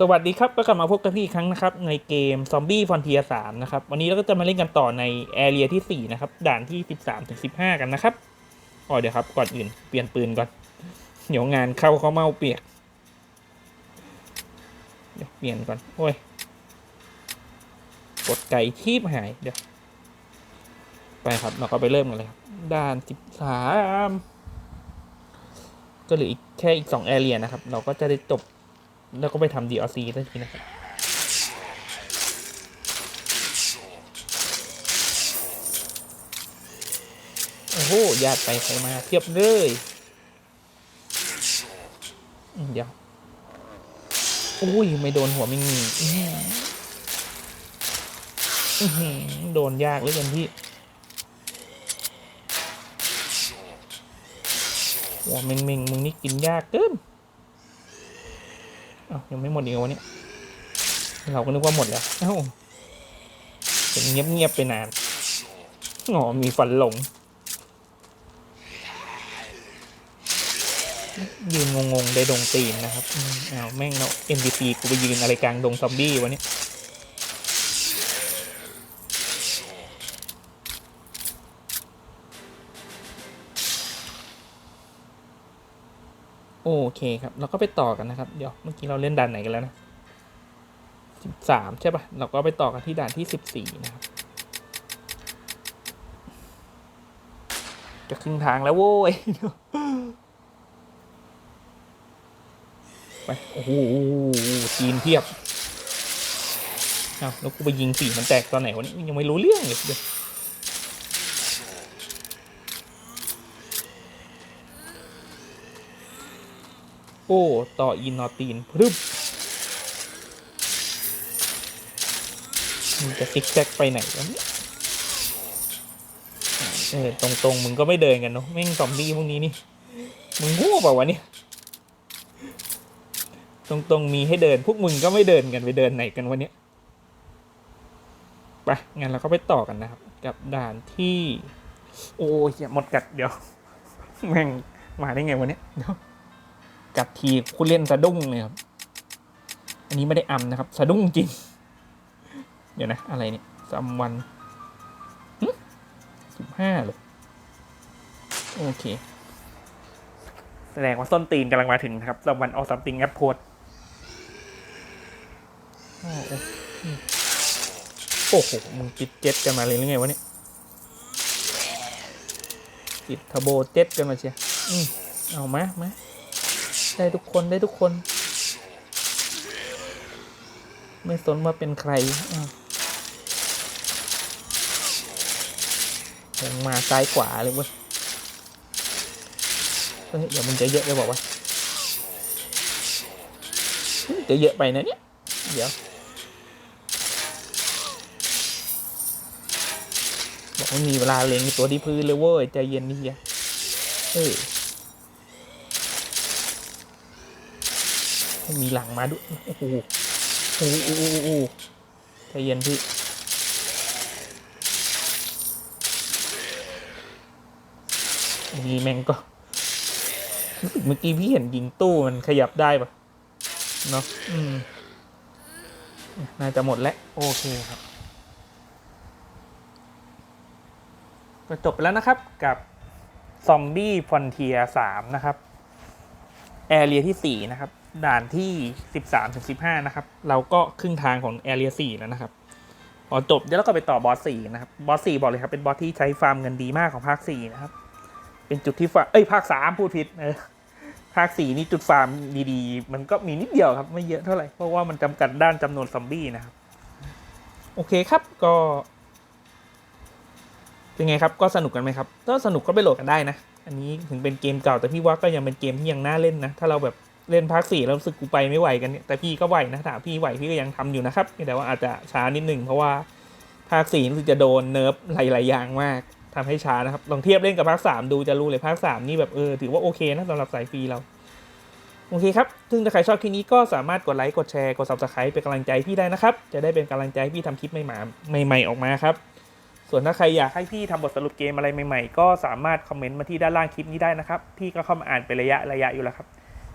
สวัสดีครับ ก็กลับมาพบกันพี่อีกครั้งนะครับ ในเกม Zombie Frontier 3นะครับ วันนี้เราก็จะมาเล่นกันต่อในแอเรียที่ 4 นะครับ ด่านที่ 13ถึง15 กันนะครับอ๋อเดี๋ยวครับ ก่อนอื่นเปลี่ยนปืนก่อน เดี๋ยวงานเข้าเขาเมาเปียก เดี๋ยวเปลี่ยนก่อน โอ้ย กดไก่ชีพหาย เดี๋ยว ไปครับ เราก็ไปเริ่มกันเลยครับ ด่าน 13 ก็เหลืออีกแค่อีก2แอเรียนะครับ เราก็จะได้จบ แล้วก็ไปทำ DLC ได้ทีนะครับโอ้โหญาติไปใครมาเทียบเลยเดี๋ยวอุ้ย ไม่โดนหัวมิงมีอื้อหืออื้อหือโดนยากเลยกันพี่ หัวเมงเมงมึงนี่กินยากเกิน อ้ายังไม่หมดอีกวันนี้เราก็นึกว่าหมดแล้วเอ้าเป็นเงียบๆไปนานอ๋อมีฟันหลง ยืนงงๆได้ดงตีนนะครับอ้าวแม่งเนาะ NPC กูไปยืนอะไรกลางดงซอมบี้วะเนี่ย โอเคครับ เราก็ไปต่อกันนะครับ เดี๋ยวเมื่อกี้เราเล่นด่านไหนกันแล้วนะสิบสามใช่ปะเราก็ไปต่อกันที่ด่านที่สิบสี่นะครับ จะครึ่งทางแล้วโว้ย ไป โอ้โหจีนเทียบอ้าแล้วกูไปยิงสีมันแตกตอนไหนวะนี่ยยังไม่รู้เรื่องเลยเดี๋ยว โอ้ต่ออินนอตีนพรึบมึงจะซิกแซกไปไหนวะเนี่ยเออตรงๆ มึงก็ไม่เดินกันเนาะแม่งซอมบี้พวกนี้นี่ มึงงูเปล่าวะเนี่ย ตรงๆ มีให้เดิน พวกมึงก็ไม่เดินกันไปเดินไหนกันวะเนี่ยไปงั้นเราก็ไปต่อกันนะครับ กับด่านที่ โอ้ยอย่าหมดกัดเดี๋ยว แม่งมาได้ไงวะเนี่ยเดี๋ยว กัดทีคุณเล่นสะดุ้งเลยครับ อันนี้ไม่ได้อำนะครับ สะดุ้งจริง เดี๋ยวนะ อะไรเนี่ยซัมวันสิบห้าเลยโอเค แสดงว่าส้นตีนกำลังมาถึงนะครับซัมวันออซัมติงแอปโพดโอ้โห มึงติดเจ็ตกันมาเลยหรือไงวะเนี่ยติดทโบเจ็ตกันมาเชียร์อืมเอามามา ได้ทุกคนได้ทุกคน ไม่สนว่าเป็นใครอ้าวลงมาซ้ายขวาเลยเว้ยเฮ้ยเดี๋ยวมันจะเยอะเลยบอกว่าจะเยอะไปนะเนี่ย เดี๋ยว บอกว่ามีเวลาเล็งตัวที่พื้นเลยเว้ยใจเย็นนี่เฮีย มีหลังมาด้วย โอ้โหโอ้โหโอ้โหใจเย็นพี่อันนี้แม่งก็ เมื่อกี้พี่เห็นยิงตู้มันขยับได้ปะเนาะอืม น่าจะหมดแล้ว โอเคครับ ก็จบไปแล้วนะครับกับซอมบี้ฟอนเทียสามนะครับ แอเรียที่สี่นะครับ ด่านที่สิบสามถึงสิบห้านะครับ เราก็ครึ่งทางของแอเรียสี่แล้วนะครับพอจบเดี๋ยวเราก็ไปต่อบอสสี่นะครับ บอสสี่บอกเลยครับ เป็นบอสที่ใช้ฟาร์มเงินดีมากของภาคสี่นะครับ เป็นจุดที่ฟาร์มเอ้ยภาคสามพูดผิดเออภาคสี่นี่จุดฟาร์มดีๆ มันก็มีนิดเดียวครับ ไม่เยอะเท่าไหร่ เพราะว่ามันจำกัดด้านจำนวนซอมบี้นะครับ โอเคครับก็เป็นไงครับ ก็สนุกกันไหมครับถ้าสนุกก็ไปโหลดกันได้นะ อันนี้ถึงเป็นเกมเก่าแต่พี่ว่าก็ยังเป็นเกมที่ยังน่าเล่นนะ ถ้าเราแบบ เล่นภาคสี่แล้วรู้สึกกูไปไม่ไหวกันเนี่ยแต่พี่ก็ไหวนะถ้าพี่ไหวพี่ก็ยังทำอยู่นะครับแต่ว่าอาจจะช้านิดหนึ่งเพราะว่าภาคสี่รู้สึกจะโดนเนิร์ฟหลายๆอย่างมากทำให้ช้านะครับ ลองเทียบเล่นกับภาคสามดูจะรู้เลยภาคสามนี่แบบเออถือว่าโอเคนะสำหรับสายฟรีเรา โอเคครับ ซึ่งถ้าใครชอบคลิปนี้ก็สามารถกดไลค์ กดแชร์ กด subscribe เป็นกำลังใจพี่ได้นะครับ จะได้เป็นกำลังใจให้พี่ทำคลิปใหม่ๆใหม่ ๆ ออกมาครับ ส่วนถ้าใครอยากให้พี่ทำบทสรุปเกมอะไรใหม่ ๆ ก็สามารถคอมเมนต์มาที่ด้านล่างคลิปนี้ได้นะครับ พี่ก็เข้ามาอ่านเป็นระยะระยะอยู่แล้วครับ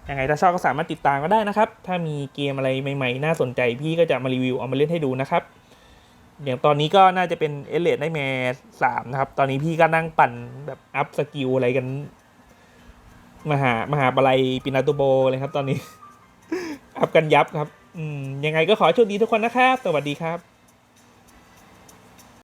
ยังไงถ้าชอบก็สามารถติดตามก็ได้นะครับ ถ้ามีเกมอะไรใหม่ๆ น่าสนใจพี่ก็จะมารีวิวเอามาเล่นให้ดูนะครับ อย่างตอนนี้ก็น่าจะเป็นเอเลดไนแมร์สามนะครับ ตอนนี้พี่ก็นั่งปั่นแบบอัพสกิลอะไรกัน มหามหาปลัยปินาโตโบเลยครับ ตอนนี้ อัพกันยับครับ อืมยังไงก็ขอโชคดีทุกคนนะครับ สวัสดีครับ